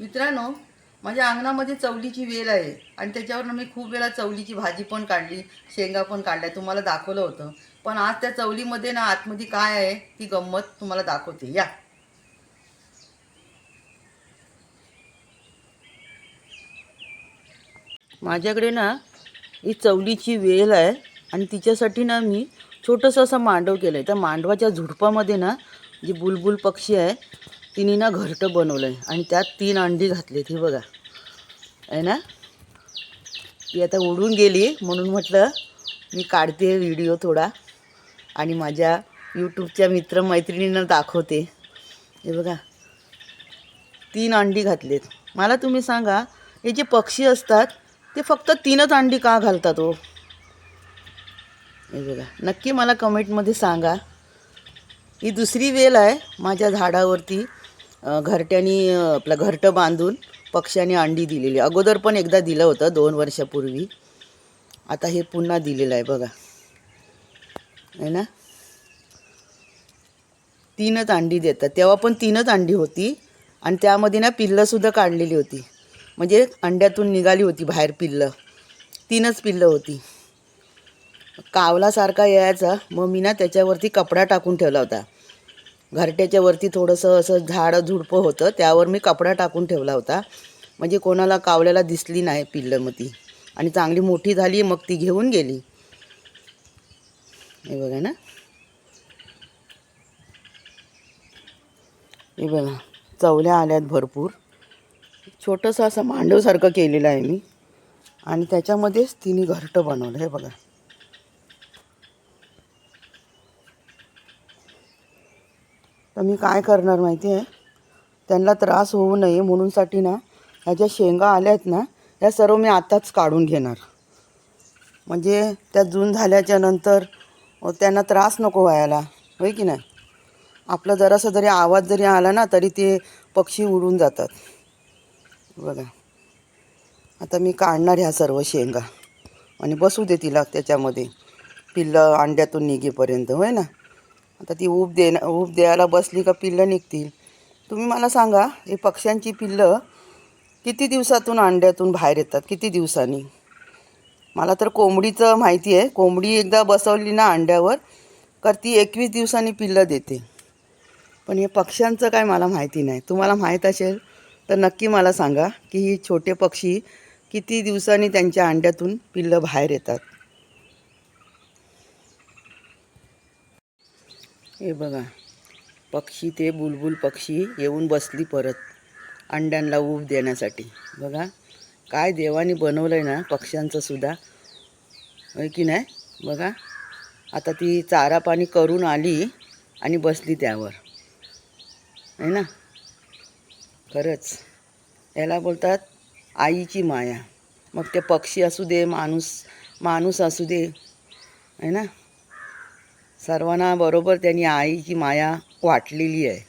मित्रांनो माझ्या अंगणामध्ये चवलीची वेल आहे आणि त्याच्यावरनं मी खूप वेळा चवलीची भाजी पण काढली शेंगा पण काढल्या तुम्हाला दाखवलं होतं. पण आज त्या चवलीमध्ये ना आतमध्ये काय आहे ती गंमत तुम्हाला दाखवते. या. माझ्याकडे ना ही चवलीची वेल आहे आणि तिच्यासाठी ना मी छोटंसं असं मांडव केलं आहे त्या मांडवाच्या झुडपामध्ये ना जे बुलबुल पक्षी आहे तिने ना घरटं बनवलं आहे आणि त्यात तीन अंडी घातलीत ही बघा. आहे ना? ती आता उडून गेली म्हणून म्हटलं मी काढते व्हिडिओ थोडा. आणि माझ्या यूट्यूबच्या मित्रमैत्रिणींना दाखवते. हे बघा. तीन अंडी घातलेत. मला तुम्ही सांगा हे जे पक्षी असतात ते फक्त तीनच अंडी का घालतात हो? हे बघा. नक्की मला कमेंटमध्ये सांगा. ही दुसरी वेल आहे माझ्या झाडावरती. घरट्यानी आपलं घरटं बांधून पक्ष्याने अंडी दिलेली. अगोदर पण एकदा दिलं होतं दोन वर्षापूर्वी. आता हे पुन्हा दिलेलं आहे बघा. आहे ना? तीनच अंडी देतात. तेव्हा पण तीनच अंडी होती आणि त्यामध्ये ना पिल्लंसुद्धा काढलेली होती. म्हणजे अंड्यातून निघाली होती बाहेर पिल्लं. तीनच पिल्लं होती. कावलासारखा यायचा. मग मी ना त्याच्यावरती कपडा टाकून ठेवला होता. घरट्याच्या वरती थोडंसं असं झाडं झुडपं होतं त्यावर मी कपडा टाकून ठेवला होता. म्हणजे कोणाला कावल्याला दिसली नाही पिल्लं मग ती आणि चांगली मोठी झाली मग ती घेऊन गेली. हे बघा ना. हे बघा चवल्या आल्यात भरपूर. छोटंसं असं मांडवसारखं केलेलं आहे मी. आणि त्याच्यामध्येच तिने घरटं बनवलं हे बघा. तर मी काय करणार माहिती आहे? त्यांना त्रास होऊ नये म्हणूनसाठी ना ह्या ज्या शेंगा आल्या आहेत ना त्या सर्व मी आताच काढून घेणार. म्हणजे त्या जून झाल्याच्यानंतर त्यांना त्रास नको व्हायला. होय की नाही? आपला जरासा जरी आवाज जरी आला ना तरी ते पक्षी उडून जातात. बघा. आता मी काढणार ह्या सर्व शेंगा. आणि बसू दे तिला त्याच्यामध्ये. पिल्लं अंड्यातून निघेपर्यंत. होय ना? आता ती ऊब दे ऊब द्यायला बसली का पिल्लं निघतील. तुम्ही मला सांगा हे पक्ष्यांची पिल्लं किती दिवसातून अंड्यातून बाहेर येतात? किती दिवसांनी? मला तर कोंबडीचं माहिती आहे. कोंबडी एकदा बसवली ना अंड्यावर तर ती एकवीस दिवसांनी पिल्लं देते? पण हे पक्ष्यांचं काय मला माहिती नाही. तुम्हाला माहीत असेल तर नक्की मला सांगा की ही छोटे पक्षी किती दिवसांनी त्यांच्या अंड्यातून पिल्लं बाहेर येतात? हे बघा. पक्षी ते बुलबुल पक्षी येऊन बसली परत अंड्यांना ऊब देण्यासाठी. बघा काय देवाने बनवलं आहे ना पक्ष्यांचं सुद्धा. होय की नाही? बघा आता ती चारा पाणी करून आली आणि बसली त्यावर. आहे ना? खरंच. याला बोलतात आईची माया. मग ते पक्षी असू दे माणूस माणूस असू दे. आहे ना? सर्वांना बरोबर त्यांनी आईची माया वाटलेली आहे.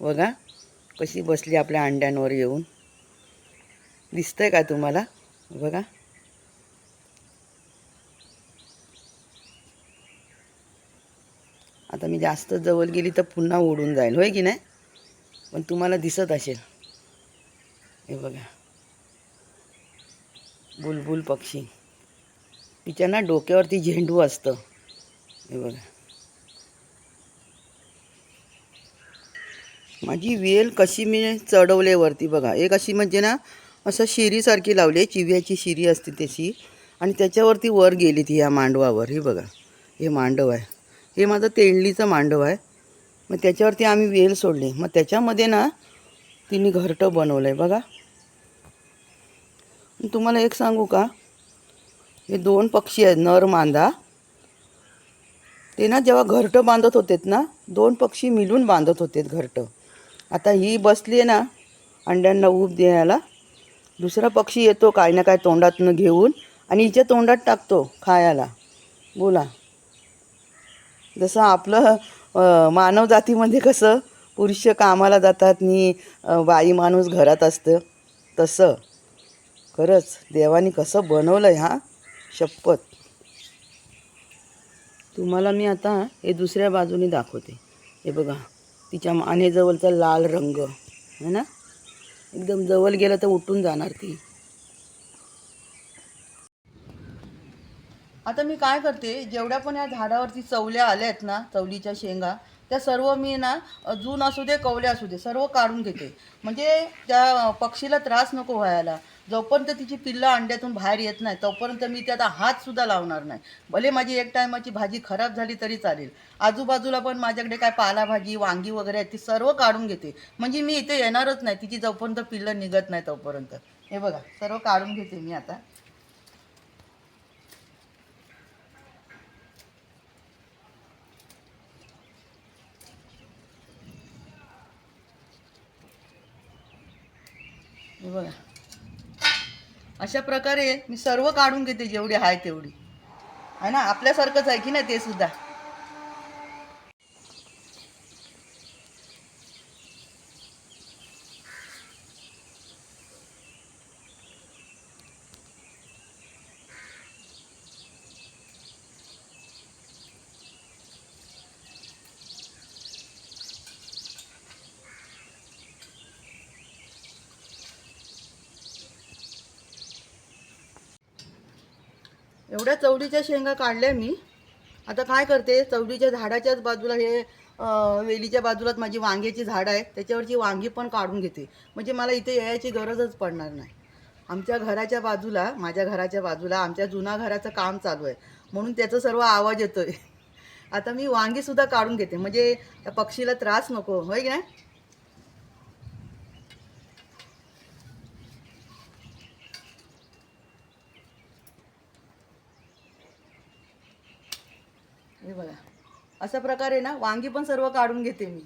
बघा कशी बसली आपल्या अंड्यांवर येऊन. दिसतंय का तुम्हाला? बघा. आता मी जास्त जवळ गेली तर पुन्हा उडून जाईल. होय की नाही? पण तुम्हाला दिसत असेल. हे बघा. बुलबुल पक्षी. तिच्या ना डोक्यावरती झेंडू असतं. हे बघा. माझी वेल कशी मी चढवले वरती बघा. एक अशी म्हणजे ना असं शिरीसारखी लावली चिव्याची शिरी असते त्याची आणि त्याच्यावरती वर गेली ती ह्या मांडवावर. हे बघा. हे मांडव आहे. हे माझं तेंडलीचं मांडव आहे. मग त्याच्यावरती आम्ही वेल सोडली. मग त्याच्यामध्ये ना तिने घरटं बनवलं आहे बघा. तुम्हाला एक सांगू का? हे दोन पक्षी आहेत नर मांदा. ते ना जेव्हा घरटं बांधत होतेत ना दोन पक्षी मिळून बांधत होते घरटं. आता ही बसली आहे ना अंड्यांना ऊब द्यायला. दुसरा पक्षी येतो काय ना काय तोंडातनं घेऊन आणि हिच्या तोंडात टाकतो खायला. बोला. जसं आपलं मानवजातीमध्ये कसं पुरुष कामाला जातात नी बाई माणूस घरात असतं तसं. खरंच देवाने कसं बनवलं आहे हा? शपथ. तुम्हाला मी आता हे दुसऱ्या बाजूने दाखवते. हे बघा. तिच्या मानेजवळचा लाल रंग. है ना? एकदम जवळ गेलं तर उठून जाणार ती. आता मी काय करते जेवढ्या पण या झाडावरती चवल्या आल्या आहेत ना चवलीच्या शेंगा त्या सर्व मी ना जून असू दे कवल्या असू दे सर्व काढून घेते. म्हणजे त्या पक्षीला त्रास नको व्हायला. जोपर्यंत तिची पिल्लं अंड्यातून बाहेर येत नाही तोपर्यंत मी त्यात हातसुद्धा लावणार नाही. भले माझी एक टायमाची भाजी खराब झाली तरी चालेल. आजूबाजूला पण माझ्याकडे काय पालाभाजी वांगी वगैरे आहेत ती सर्व काढून घेते. म्हणजे मी इथे येणारच नाही तिची जोपर्यंत पिल्लं निघत नाही तोपर्यंत. हे बघा सर्व काढून घेते मी आता. हे बघा. अशा प्रकारे मी सर्व काढून घेते जेवढी आहे तेवढी. आहे ना? आपल्यासारखंच आहे की नाही ते सुद्धा? एवढ्या चवडीच्या शेंगा काढल्या मी. आता काय करते चवडीच्या झाडाच्याच बाजूला हे वेलीच्या बाजूलाच माझी वांग्याची झाडं आहेत त्याच्यावरची वांगी पण काढून घेते. म्हणजे मला इथे यायची गरजच पडणार नाही. आमच्या घराच्या बाजूला माझ्या घराच्या बाजूला आमच्या जुना घराचं काम चालू आहे. म्हणून त्याचं सर्व आवाज येतोय. आता मी वांगीसुद्धा काढून घेते. म्हणजे त्या पक्षीला त्रास नको. होय की हे बघा. अशा प्रकारे ना वांगी पण सर्व काढून घेते मी.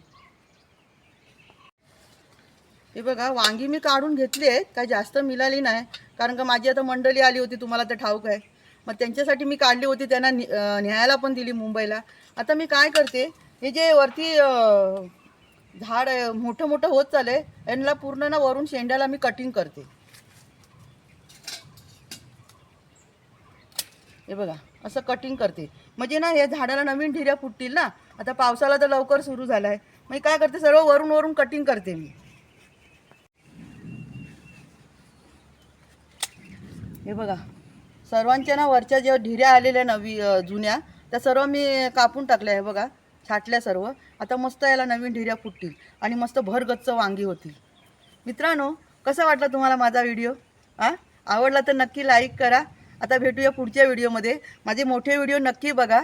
हे बघा वांगी मी काढून घेतली आहेत. काय जास्त मिळाली नाही. कारण का माझी आता मंडळी आली होती तुम्हाला तर ठाऊक आहे. मग त्यांच्यासाठी मी काढली होती त्यांना नि- न्यायला पण दिली मुंबईला. आता मी काय करते हे जे वरती झाड आहे, मोठं मोठं होत चाललंय यांना पूर्ण ना वरून शेंड्याला मी कटिंग करते. हे बघा असं कटिंग करते. म्हणजे ना या झाडाला नवीन ढिऱ्या फुटतील ना आता पावसाला तर लवकर सुरू झाला आहे मग काय करते सर्व वरून वरून कटिंग करते मी. हे बघा सर्वांच्या ना वरच्या ज्या ढिऱ्या आलेल्या नवी जुन्या त्या सर्व मी कापून टाकल्या आहे बघा छाटल्या सर्व. आता मस्त याला नवीन ढिऱ्या फुटतील आणि मस्त भरगच्च वांगी होतील. मित्रांनो कसा वाटला तुम्हाला माझा व्हिडिओ? हां आवडला तर नक्की लाईक करा. आता भेटूया पुढच्या व्हिडिओमध्ये. माझे मोठे व्हिडिओ नक्की बघा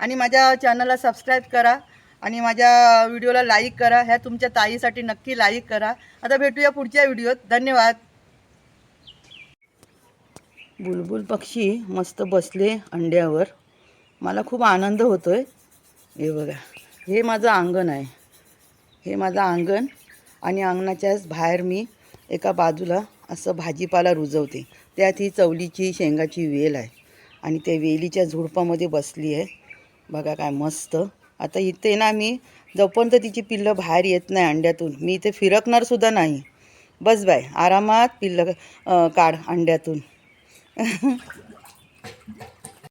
आणि माझ्या चॅनलला सबस्क्राईब करा आणि माझ्या व्हिडिओला लाईक करा. ह्या तुमच्या ताईसाठी नक्की लाईक करा. आता भेटूया पुढच्या व्हिडिओत. धन्यवाद. बुलबुल पक्षी मस्त बसले अंड्यावर. मला खूप आनंद होतोय. हे बघा हे माझं अंगण आहे. हे माझं अंगण आणि अंगणाच्याच बाहेर मी एका बाजूला असं भाजीपाला रुजवते. त्यात ही चवलीची शेंगाची वेल आहे. आणि त्या वेलीच्या झुडपामध्ये बसली आहे. बघा काय मस्त. आता इथे ना मी जोपर्यंत तिची पिल्लं बाहेर येत नाही अंड्यातून मी इथे फिरकणारसुद्धा नाही. बस बाय आरामात पिल्लं काढ अंड्यातून.